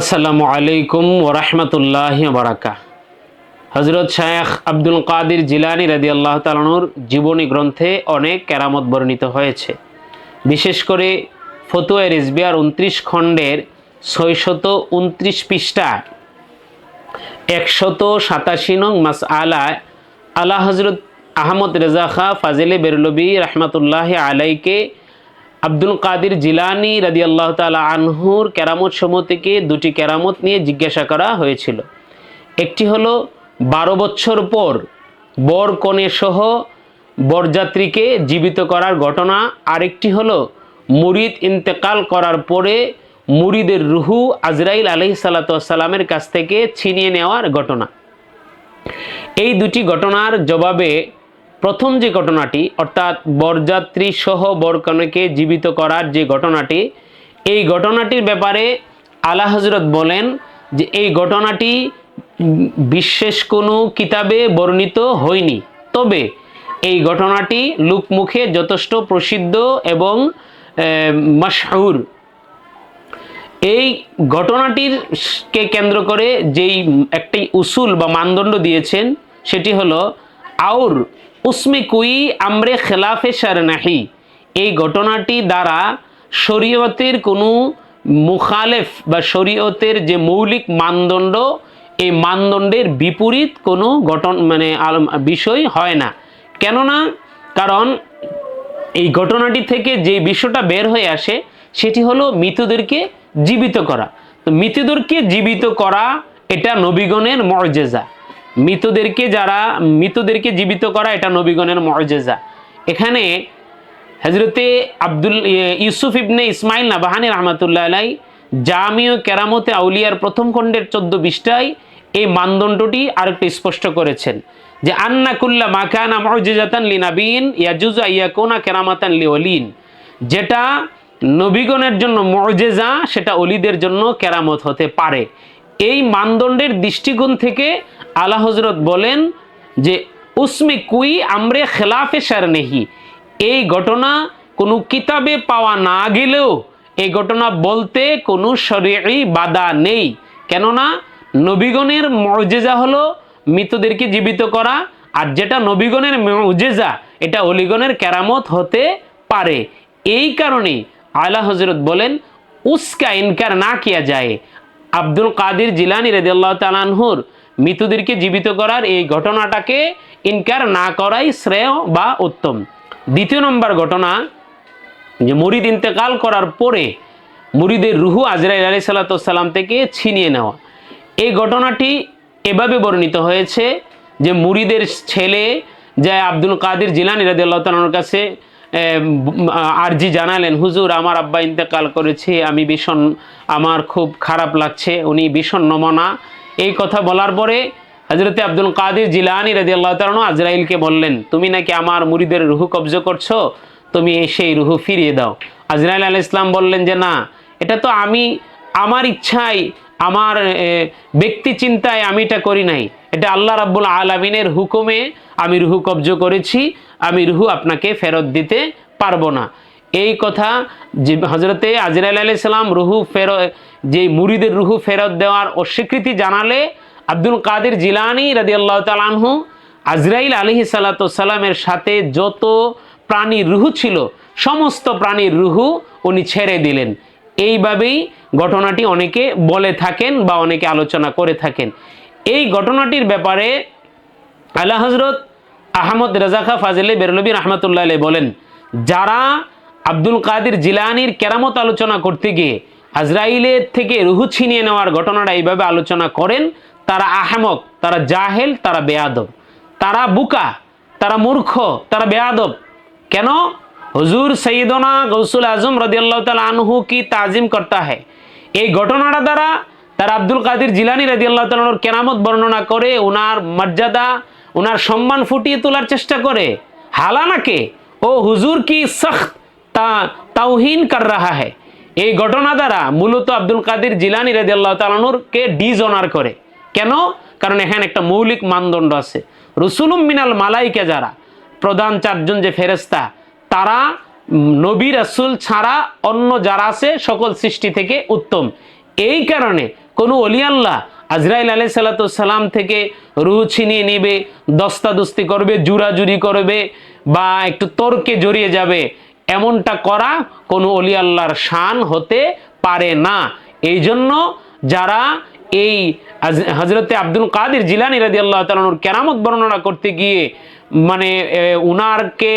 আসসালামু আলাইকুম ওরহমতুল্লাহ বারাকা হজরত শায়েখ আব্দুল কাদির জিলানি রাদি আল্লাহ তালানুর জীবনী গ্রন্থে অনেক কেরামত বর্ণিত হয়েছে। বিশেষ করে ফতুয়া রিজবিয়ার উনত্রিশ খণ্ডের ছয়শত উনত্রিশ পৃষ্ঠা, একশত সাতাশি নং মাস আলায় আলা হজরত আহমদ রেজা খা ফাজিলে বেরলবি রহমতুল্লাহ আলাইকে আব্দুল কাদির জিলানি রাদি আল্লাহ তালা আনহুর কেরামত সমূহ থেকে দুটি কেরামত নিয়ে জিজ্ঞাসা করা হয়েছিল। একটি হলো, বারো বছর পর বর কনে সহ বরযাত্রীকে জীবিত করার ঘটনা। আরেকটি হলো, মুরিদ ইন্তেকাল করার পরে মুরিদের রুহু আজরাইল আলহি সাল্লাতামের কাছ থেকে ছিনিয়ে নেওয়ার ঘটনা। এই দুটি ঘটনার জবাবে প্রথম যে ঘটনাটি, অর্থাৎ বরযাত্রী সহ বরকনেকে জীবিত করার যে ঘটনাটি, এই ঘটনাটির ব্যাপারে আলা হজরত বলেন যে এই ঘটনাটি বিশেষ কোনো কিতাবে বর্ণিত হয়নি। তবে এই ঘটনাটি লোকমুখে যথেষ্ট প্রসিদ্ধ এবং মশহুর। এই ঘটনাটির কে কেন্দ্র করে যেই একটি উসুল বা মানদণ্ড দিয়েছেন, সেটি হলো আউর উসমে কুই আমরে খেলাফে নাহি এই ঘটনাটি দ্বারা শরীয়তের কোনো মুখালেফ বা শরীয়তের যে মৌলিক মানদণ্ড, এই মানদণ্ডের বিপরীত কোনো ঘটন মানে বিষয় হয় না। কেননা, কারণ এই ঘটনাটি থেকে যে বিষয়টা বের হয়ে আসে, সেটি হলো মৃতদেরকে জীবিত করা। তো মৃতদেরকে জীবিত করা, এটা নবীগণের মর্যাদা। মৃতদেরকে যারা, মৃতদেরকে জীবিত করা এটা নবীগণের মর্যাদা এখানে হজরতে আব্দুল ইউসুফ ইবনে ইসমাইল নাবাহানি রহমতুল্লাহ আলাই জামিও কেরামতে আউলিয়ার প্রথম খণ্ডের চোদ্দ বিশটায় এই মানদণ্ডটি আরেকটু স্পষ্ট করেছেন যে, আন্না কুল্লা মাকানা মজিজাতান লিনাবিন ইয়াজুজ ইয়াকুনা কেরামাতান লিওলিন যেটা নবীগণের জন্য মজেজা, সেটা অলিদের জন্য কেরামত হতে পারে। এই মানদণ্ডের দৃষ্টিকোণ থেকে আলা হজরত বলেন যে, উসমে কুই আমরে খেলাফে সার নেহি এই ঘটনা কোনো কিতাবে পাওয়া না গেলেও এই ঘটনা বলতে কোনো শরীরই বাধা নেই। কেননা, নবীগণের মর্যাদা হলো মৃতদেরকে জীবিত করা, আর যেটা নবীগণের মর্যাদা এটা অলিগণের কেরামত হতে পারে। এই কারণে আলা হজরত বলেন, উস্কা ইনকার না কিয়া যায়। আব্দুল কাদির জিলানি রেদিয়াল্লাহ তালানহুর মৃতদেরকে জীবিত করার এই ঘটনাটাকে ইনকার না করাই শ্রেয় বা উত্তম। দ্বিতীয় নম্বর ঘটনা, যে মুরিদ ইন্তেকাল করার পরে মুরিদের রুহু আজরাইল আলি সাল্লাতাম থেকে ছিনিয়ে নেওয়া। এই ঘটনাটি এভাবে বর্ণিত হয়েছে যে মুরিদের ছেলে যে আব্দুল কাদির জিলানি রাদিয়াল্লাহু তাআলার কাছে আরজি জানালেন, হুজুর, আমার আব্বা ইন্তেকাল করেছে, আমি ভীষণ, আমার খুব খারাপ লাগছে, উনি ভীষণ নমনা। এই কথা বলার পরে হজরতে আব্দুল কাদির জিলানি রাজি আল্লাহ তালন আজরাইলকে বললেন, তুমি নাকি আমার মুরিদের রুহু কবজ করছ? তুমি সেই রুহু ফিরিয়ে দাও। আজরাইল আল ইসলাম বললেন যে, না, এটা তো আমি, আমার ইচ্ছায়, আমার ব্যক্তি চিন্তায় আমি এটা করি নাই। এটা আল্লাহ রাব্বুল আলমিনের হুকুমে আমি রুহু কবজ করেছি, আমি রুহু আপনাকে ফেরত দিতে পারব না। এই কথা যে হজরতে আজরাইল আলি সাল্লাম রুহু ফেরত, যে মুরিদের রুহু ফেরত দেওয়ার অস্বীকৃতি জানালে আব্দুল কাদের জিলানি রাদি আল্লাহ তালানহু আজরাইল আলহি সাল্লাতামের সাথে যত প্রাণীর রুহু ছিল, সমস্ত প্রাণীর রুহু উনি ছেড়ে দিলেন। এইভাবেই ঘটনাটি অনেকে বলে থাকেন বা অনেকে আলোচনা করে থাকেন। এই ঘটনাটির ব্যাপারে আল্লাহ হজরত আহমদ রাজাখা ফাজিলে বেরলবী রহমতুল্লাহ বলেন, যারা আব্দুল কাদির জিলানির কেরামত আলোচনা করতে গিয়ে আজরাইলের থেকে রুহু ছিনিয়ে নেওয়ার ঘটনাটা এইভাবে আলোচনা করেন, তারা আহমক, তারা জাহেল, তারা বেয়াদব। তারা বুকা, তারা মূর্খ, তারা বেয়াদব। কেন? হুজুর সৈদনা গৌসুল আজম রদিয়াল্লাহ তালা আনহু কি তাজিম করতা হয়? এই ঘটনাটা দ্বারা তার আব্দুল কাদির জিলানি রাজি আল্লাহ তালর কেরামত বর্ণনা করে ওনার মর্যাদা ওনার সম্মান ফুটিয়ে তোলার চেষ্টা করে। হালানাকে, ও হুজুর কি সখ্ত, তা, তাওহিন কর রাহা হ্যায়? এই ঘটনা দ্বারা মূলত আব্দুল কাদির জিলানি রাজি আল্লাহ তালানুরকে ডিজনার করে। কেন? কারণ এখানে একটা মৌলিক মানদণ্ড আছে। রসুলুম মিনাল মালাইকে যারা, প্রধান চারজন যে ফেরেস্তা তারা নবী রাসূল ছাড়া অন্য যারা আছে, সকল সৃষ্টি থেকে উত্তম। এই কারণে কোনো অলি আল্লাহ আজরাইল আলাই সাল্লাম থেকে রুহ ছিনিয়ে নেবে, দস্তাদস্তি করবে জুরাজুরি করবে বা একটু তর্কে জড়িয়ে যাবে, এমনটা করা কোনো অলি আল্লাহর শান হতে পারে না। এই জন্য যারা এই হজরতে আব্দুল কাদির জিলানি রাজি আল্লাহ তালুর কেরামত বর্ণনা করতে গিয়ে মানে উনারকে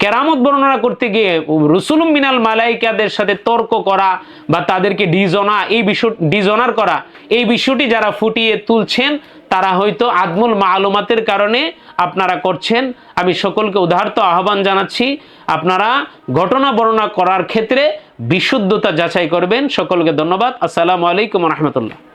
কেরামত বর্ণনা করতে গিয়ে রসুল মিনাল মালাইকাদের সাথে তর্ক করা বা তাদেরকে ডিজনা, এই বিষয়, ডিজনার করা, এই বিষয়টি যারা ফুটিয়ে তুলছেন, তারা হয়তো আদমুল মালুমাতের কারণে আপনারা করছেন। আমি সকলকে উদাহরত আহ্বান জানাচ্ছি, আপনারা ঘটনা বর্ণনা করার ক্ষেত্রে বিশুদ্ধতা যাচাই করবেন। সকলকে ধন্যবাদ। আসসালামু আলাইকুম রহমতুল্লাহ।